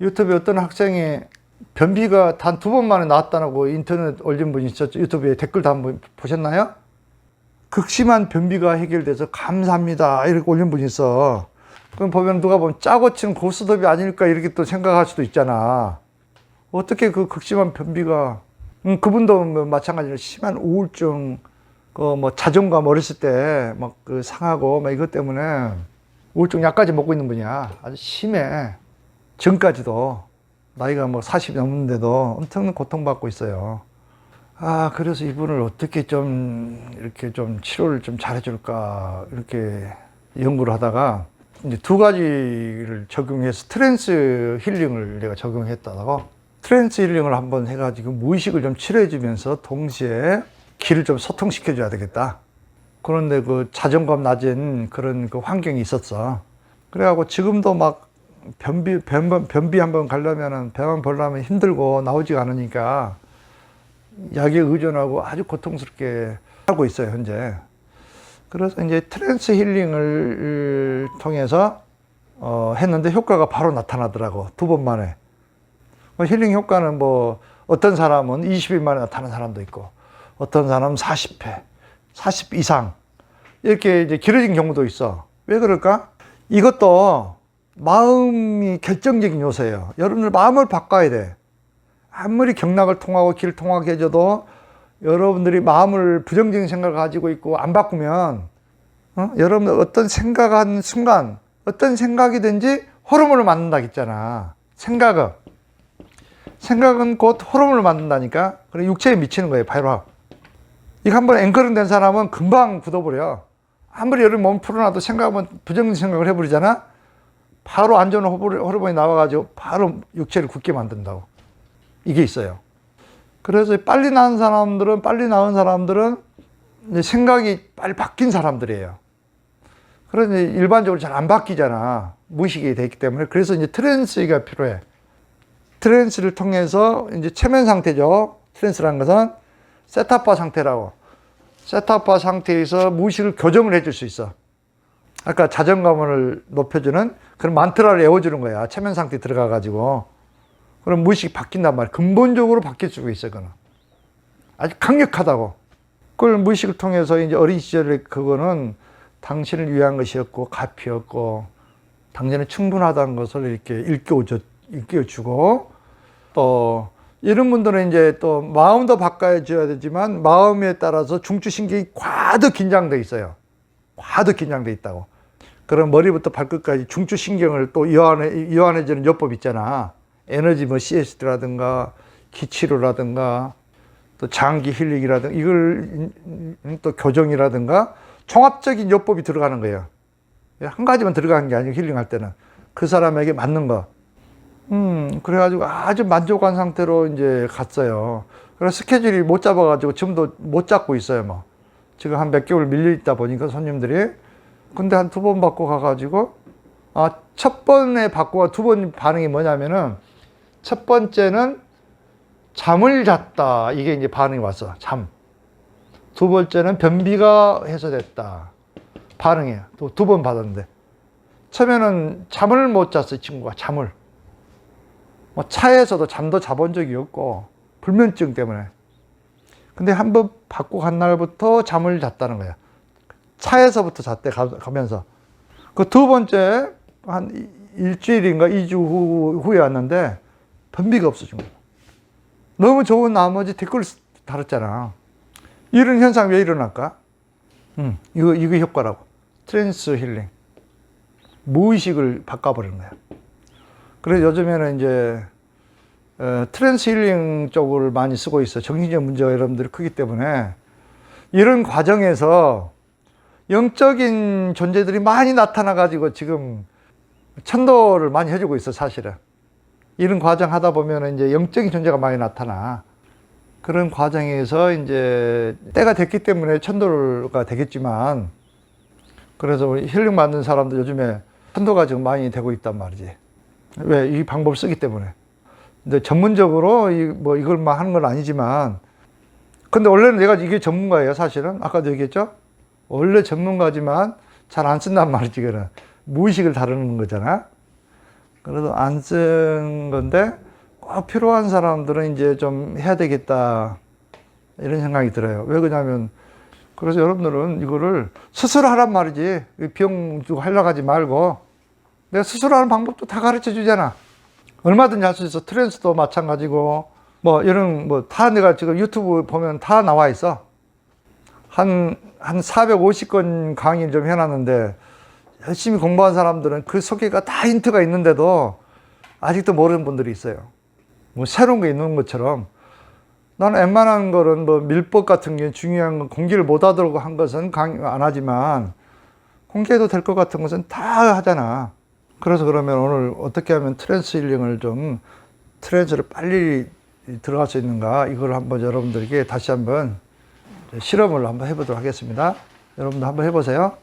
유튜브에 어떤 학생이 변비가 단 두 번 만에 나왔다고 인터넷 올린 분이 있었죠. 유튜브에 댓글도 한번 보셨나요? 극심한 변비가 해결돼서 감사합니다. 이렇게 올린 분이 있어. 그럼 보면 누가 보면 짜고 치는 고스톱이 아닐까 이렇게 또 생각할 수도 있잖아. 어떻게 그 극심한 변비가, 음, 그분도 뭐 마찬가지로 심한 우울증, 그 뭐 자존감 어렸을 때 막 그 상하고 막 이것 때문에 우울증 약까지 먹고 있는 분이야. 아주 심해. 지금까지도 나이가 뭐 40이 넘는데도 엄청 고통받고 있어요. 아, 그래서 이분을 어떻게 좀 이렇게 좀 치료를 좀 잘해줄까 이렇게 연구를 하다가 이제 두 가지를 적용해서 트랜스 힐링을 내가 적용했다고 트랜스 힐링을 한번 해가지고 무의식을 좀 치료해주면서 동시에 기를 좀 소통시켜줘야 되겠다. 그런데 그 자존감 낮은 그런 그 환경이 있었어. 그래갖고 지금도 막 변비, 변, 변비 한번 가려면은 배만 벌려면 힘들고 나오지가 않으니까 약에 의존하고 아주 고통스럽게 하고 있어요, 현재. 그래서 이제 트랜스 힐링을 통해서 어, 했는데 효과가 바로 나타나더라고. 두 번 만에. 뭐 힐링 효과는 뭐 어떤 사람은 20일 만에 나타나는 사람도 있고 어떤 사람은 40회, 40 이상 이렇게 이제 길어진 경우도 있어. 왜 그럴까? 이것도 마음이 결정적인 요소예요. 여러분들 마음을 바꿔야 돼. 아무리 경락을 통하고 길을 통하게 해줘도 여러분들이 마음을 부정적인 생각을 가지고 있고 안 바꾸면 어? 여러분들 어떤 생각하는 순간 어떤 생각이든지 호르몬을 만든다 했잖아. 생각은 생각은 곧 호르몬을 만든다니까. 그래 육체에 미치는 거예요. 바로 이거 한번 앵커링 된 사람은 금방 굳어버려. 아무리 여러분 몸 풀어놔도 생각하면 부정적인 생각을 해버리잖아. 바로 안 좋은 호르몬- 호르몬이 나와가지고 바로 육체를 굳게 만든다고. 이게 있어요. 그래서 빨리 낳은 사람들은 빨리 낳은 사람들은 생각이 빨리 바뀐 사람들이에요. 그런데 일반적으로 잘 안 바뀌잖아. 무의식이 돼 있기 때문에. 그래서 이제 트랜스가 필요해. 트랜스를 통해서 이제 체면 상태죠. 트랜스라는 것은 세타파 상태라고. 세타파 상태에서 무의식을 교정을 해줄 수 있어. 아까 자존감을 높여주는 그런 만트라를 외워주는 거야. 체면 상태에 들어가 가지고. 그럼 무의식이 바뀐단 말이야. 근본적으로 바뀔 수가 있어, 그거는. 아주 강력하다고. 그걸 무의식을 통해서 이제 어린 시절에 그거는 당신을 위한 것이었고, 값이었고, 당신은 충분하다는 것을 이렇게 일깨워줘, 일깨워주고, 또, 이런 분들은 이제 또 마음도 바꿔줘야 되지만, 마음에 따라서 중추신경이 과도 긴장돼 있어요. 과도 긴장돼 있다고. 그럼 머리부터 발끝까지 중추신경을 또 이완해, 이완해주는 요법 있잖아. 에너지 뭐 CS라든가 기치료라든가 또 장기 힐링이라든가 이걸 또 교정이라든가 종합적인 요법이 들어가는 거예요. 한 가지만 들어가는 게 아니고 힐링할 때는 그 사람에게 맞는 거. 음, 그래가지고 아주 만족한 상태로 이제 갔어요. 그래서 스케줄이 못 잡아가지고 지금도 못 잡고 있어요, 뭐. 지금 한 몇 개월 밀려 있다 보니까 손님들이. 근데 한 두 번 받고 가가지고, 아, 첫 번에 받고 두번 반응이 뭐냐면은, 첫 번째는 잠을 잤다. 이게 이제 반응이 왔어. 잠. 두 번째는 변비가 해소됐다. 반응이에요. 또 두 번 받았는데. 처음에는 잠을 못 잤어, 이 친구가. 잠을. 뭐 차에서도 잠도 자본 적이 없고, 불면증 때문에. 근데 한 번 받고 간 날부터 잠을 잤다는 거야. 차에서부터 잤대, 가, 가면서. 그 두 번째, 한 이- 일주일인가 이주 후에 왔는데, 변비가 없어진 거야. 너무 좋은 나머지 댓글 달았잖아. 이런 현상 왜 일어날까? 음, 이거, 이거 효과라고. 트랜스 힐링. 무의식을 바꿔버리는 거야. 그래서 요즘에는 이제, 어, 트랜스 힐링 쪽을 많이 쓰고 있어. 정신적 문제가 여러분들이 크기 때문에. 이런 과정에서 영적인 존재들이 많이 나타나가지고 지금 천도를 많이 해주고 있어, 사실은. 이런 과정 하다 보면 이제 영적인 존재가 많이 나타나. 그런 과정에서 이제 때가 됐기 때문에 천도가 되겠지만, 그래서 힐링 받는 사람들 요즘에 천도가 지금 많이 되고 있단 말이지. 왜? 이 방법을 쓰기 때문에. 근데 전문적으로 이, 뭐 이걸만 하는 건 아니지만, 근데 원래는 내가 이게 전문가예요, 사실은. 아까도 얘기했죠? 원래 전문가지만 잘 안 쓴단 말이지, 그는 무의식을 다루는 거잖아. 그래도 안 쓴 건데 꼭 필요한 사람들은 이제 좀 해야 되겠다 이런 생각이 들어요. 왜 그러냐면 그래서 여러분들은 이거를 스스로 하란 말이지 이 비용 주고 하려고 하지 말고 내가 스스로 하는 방법도 다 가르쳐 주잖아. 얼마든지 할 수 있어. 트랜스도 마찬가지고 뭐 이런 뭐 다 내가 지금 유튜브 보면 다 나와 있어. 한, 한 450건 강의를 좀 해놨는데, 열심히 공부한 사람들은 그 속에가 다 힌트가 있는데도 아직도 모르는 분들이 있어요. 뭐 새로운 게 있는 것처럼. 나는 웬만한 거는 뭐 밀법 같은 게 중요한 건 공개를 못 하도록 한 것은 강의 안 하지만 공개해도 될 것 같은 것은 다 하잖아. 그래서 그러면 오늘 어떻게 하면 트랜스 힐링을 좀 트랜스를 빨리 들어갈 수 있는가 이걸 한번 여러분들에게 다시 한번 실험을 한번 해보도록 하겠습니다. 여러분도 한번 해보세요.